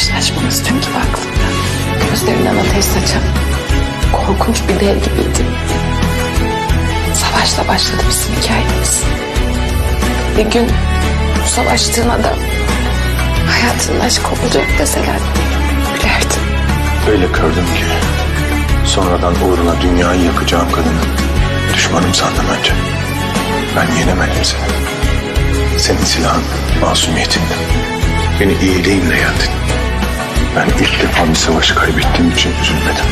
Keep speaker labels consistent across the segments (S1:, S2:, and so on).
S1: Karşılaşmamız gibi aklımda. Gözlerinden ateş saçan korkunç bir dev gibiydi. Savaşla başladı bizim hikayemiz. Bir gün bu savaştığın adam hayatının aşkı olacak deseler gülerdim.
S2: Öyle gördüm ki sonradan uğruna dünyayı yakacağım kadını düşmanım sandım önce. Ben yenemedim seni. Senin silahın masumiyetindi. Beni iyiliğinle yendin. Ben ilk defa bir savaşı kaybettiğim için üzülmedim.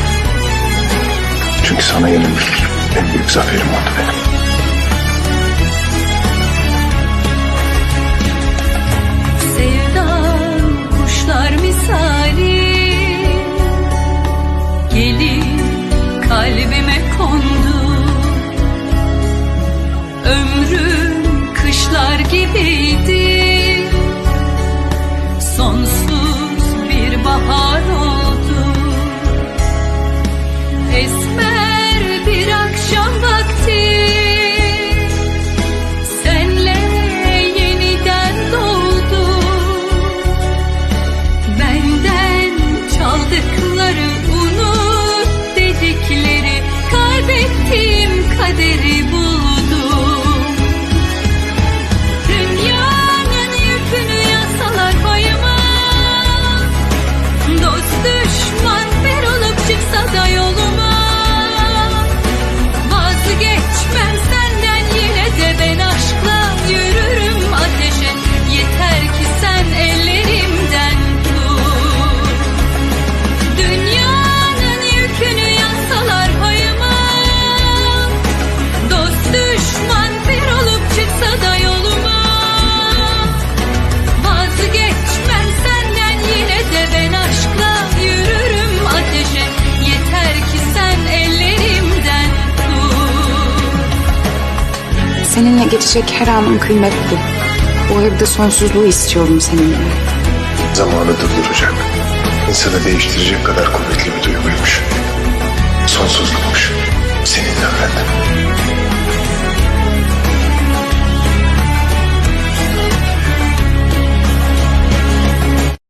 S2: Çünkü sana yenilmek en büyük zaferim oldu benim.
S1: Seninle geçecek her anım kıymetli. Bu evde sonsuzluğu istiyorum seninle.
S2: Zamanı durduracak, insanı değiştirecek kadar kuvvetli bir duyguymuş. Sonsuzlukmuş.